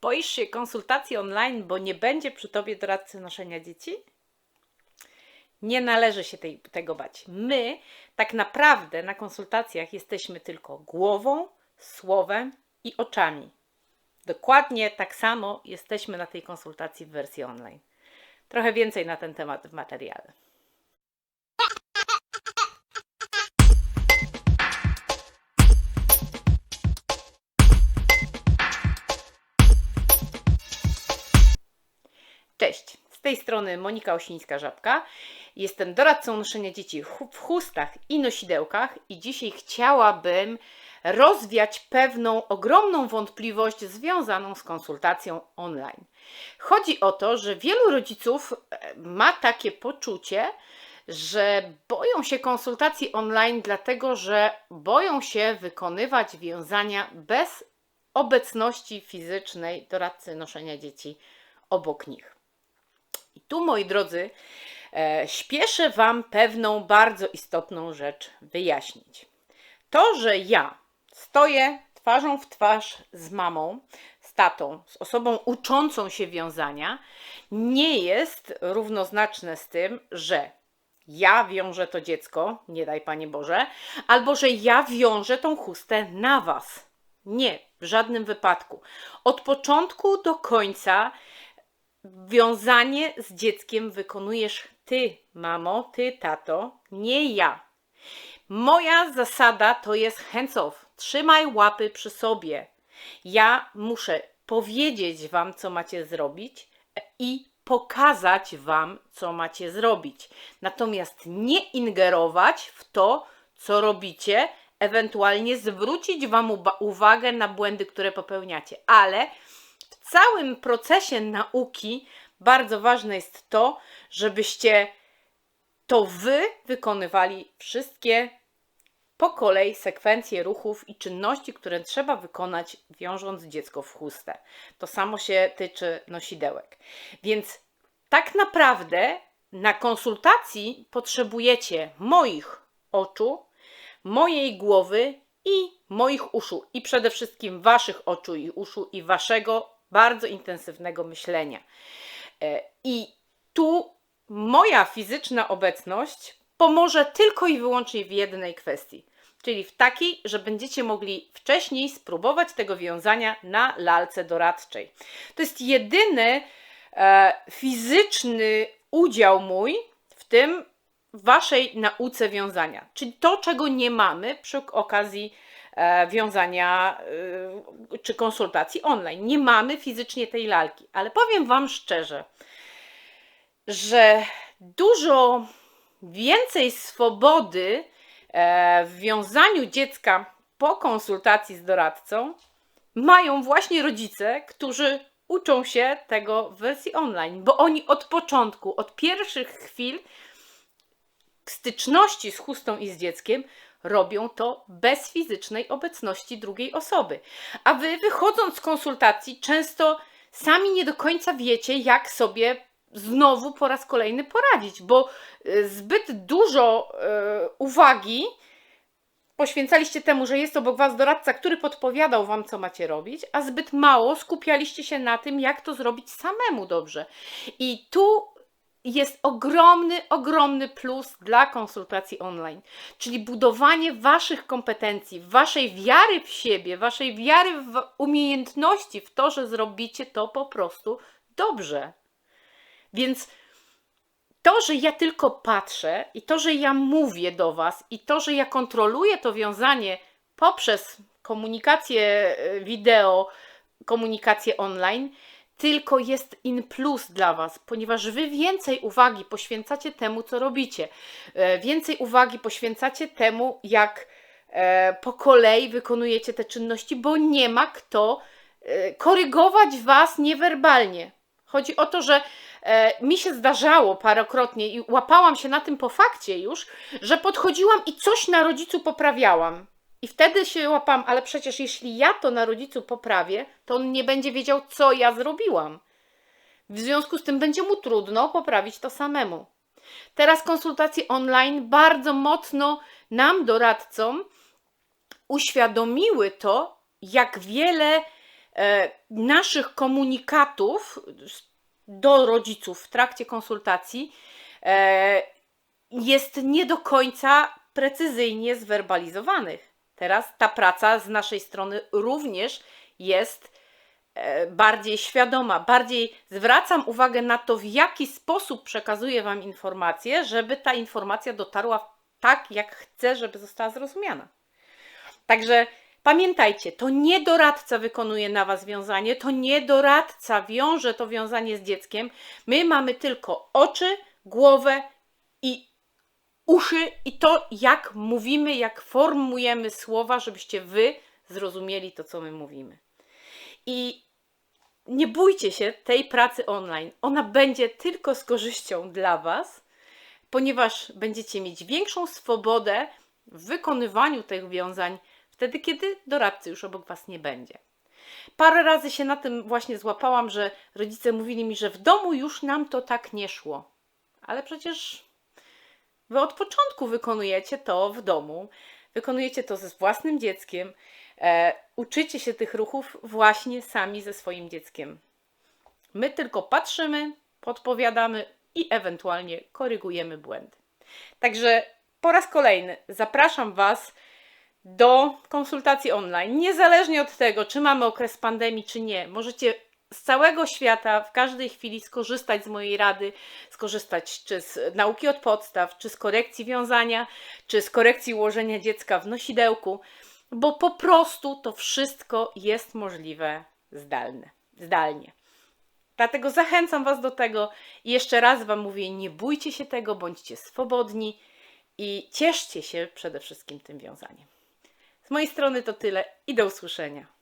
Boisz się konsultacji online, bo nie będzie przy tobie doradcy noszenia dzieci? Nie należy się tej, tego bać. My tak naprawdę na konsultacjach jesteśmy tylko głową, słowem i oczami. Dokładnie tak samo jesteśmy na tej konsultacji w wersji online. Trochę więcej na ten temat w materiale. Tej strony Monika Osińska-Żabka. Jestem doradcą noszenia dzieci w chustach i nosidełkach i dzisiaj chciałabym rozwiać pewną ogromną wątpliwość związaną z konsultacją online. Chodzi o to, że wielu rodziców e, ma takie poczucie, że boją się konsultacji online, dlatego że boją się wykonywać wiązania bez obecności fizycznej doradcy noszenia dzieci obok nich. Tu, moi drodzy, e, śpieszę Wam pewną bardzo istotną rzecz wyjaśnić. To, że ja stoję twarzą w twarz z mamą, z tatą, z osobą uczącą się wiązania, nie jest równoznaczne z tym, że ja wiążę to dziecko, nie daj Panie Boże, albo że ja wiążę tą chustę na Was. Nie, w żadnym wypadku. Od początku do końca wiązanie z dzieckiem wykonujesz ty, mamo, ty, tato, nie ja. Moja zasada to jest hands off. Trzymaj łapy przy sobie. Ja muszę powiedzieć wam, co macie zrobić i pokazać wam, co macie zrobić. Natomiast nie ingerować w to, co robicie, ewentualnie zwrócić wam uwagę na błędy, które popełniacie. Ale całym procesie nauki bardzo ważne jest to, żebyście to wy wykonywali wszystkie po kolei sekwencje ruchów i czynności, które trzeba wykonać, wiążąc dziecko w chustę. To samo się tyczy nosidełek. Więc tak naprawdę na konsultacji potrzebujecie moich oczu, mojej głowy i moich uszu. I przede wszystkim waszych oczu i uszu i waszego bardzo intensywnego myślenia. E, I tu moja fizyczna obecność pomoże tylko i wyłącznie w jednej kwestii, czyli w takiej, że będziecie mogli wcześniej spróbować tego wiązania na lalce doradczej. To jest jedyny e, fizyczny udział mój w tym waszej nauce wiązania, czyli to, czego nie mamy przy okazji wiązania y, czy konsultacji online. Nie mamy fizycznie tej lalki, ale powiem wam szczerze, że dużo więcej swobody e, w wiązaniu dziecka po konsultacji z doradcą mają właśnie rodzice, którzy uczą się tego w wersji online, bo oni od początku, od pierwszych chwil styczności z chustą i z dzieckiem robią to bez fizycznej obecności drugiej osoby. A wy wychodząc z konsultacji często sami nie do końca wiecie, jak sobie znowu po raz kolejny poradzić, bo y, zbyt dużo y, uwagi poświęcaliście temu, że jest obok Was doradca, który podpowiadał Wam, co macie robić, a zbyt mało skupialiście się na tym, jak to zrobić samemu dobrze. I tu jest ogromny, ogromny plus dla konsultacji online, czyli budowanie Waszych kompetencji, Waszej wiary w siebie, Waszej wiary w umiejętności, w to, że zrobicie to po prostu dobrze. Więc to, że ja tylko patrzę i to, że ja mówię do Was i to, że ja kontroluję to wiązanie poprzez komunikację e, wideo, komunikację online, tylko jest in plus dla Was, ponieważ Wy więcej uwagi poświęcacie temu, co robicie. E, Więcej uwagi poświęcacie temu, jak e, po kolei wykonujecie te czynności, bo nie ma kto e, korygować Was niewerbalnie. Chodzi o to, że mi się zdarzało parokrotnie i łapałam się na tym po fakcie już, że podchodziłam i coś na rodzicu poprawiałam. I wtedy się łapałam, ale przecież jeśli ja to na rodzicu poprawię, to on nie będzie wiedział, co ja zrobiłam. W związku z tym będzie mu trudno poprawić to samemu. Teraz konsultacje online bardzo mocno nam, doradcom, uświadomiły to, jak wiele e, naszych komunikatów do rodziców w trakcie konsultacji e, jest nie do końca precyzyjnie zwerbalizowanych. Teraz ta praca z naszej strony również jest e, bardziej świadoma, bardziej zwracam uwagę na to, w jaki sposób przekazuję Wam informację, żeby ta informacja dotarła tak, jak chcę, żeby została zrozumiana. Także pamiętajcie, to nie doradca wykonuje na Was wiązanie, to nie doradca wiąże to wiązanie z dzieckiem. My mamy tylko oczy, głowę uszy i to, jak mówimy, jak formujemy słowa, żebyście Wy zrozumieli to, co my mówimy. I nie bójcie się tej pracy online. Ona będzie tylko z korzyścią dla Was, ponieważ będziecie mieć większą swobodę w wykonywaniu tych wiązań wtedy, kiedy doradcy już obok Was nie będzie. Parę razy się na tym właśnie złapałam, że rodzice mówili mi, że w domu już nam to tak nie szło. Ale przecież Wy od początku wykonujecie to w domu, wykonujecie to ze własnym dzieckiem, e, uczycie się tych ruchów właśnie sami ze swoim dzieckiem. My tylko patrzymy, podpowiadamy i ewentualnie korygujemy błędy. Także po raz kolejny zapraszam Was do konsultacji online. Niezależnie od tego, czy mamy okres pandemii, czy nie, możecie z całego świata w każdej chwili skorzystać z mojej rady, skorzystać czy z nauki od podstaw, czy z korekcji wiązania, czy z korekcji ułożenia dziecka w nosidełku, bo po prostu to wszystko jest możliwe zdalne, zdalnie. Dlatego zachęcam Was do tego i jeszcze raz Wam mówię: nie bójcie się tego, bądźcie swobodni i cieszcie się przede wszystkim tym wiązaniem. Z mojej strony to tyle i do usłyszenia.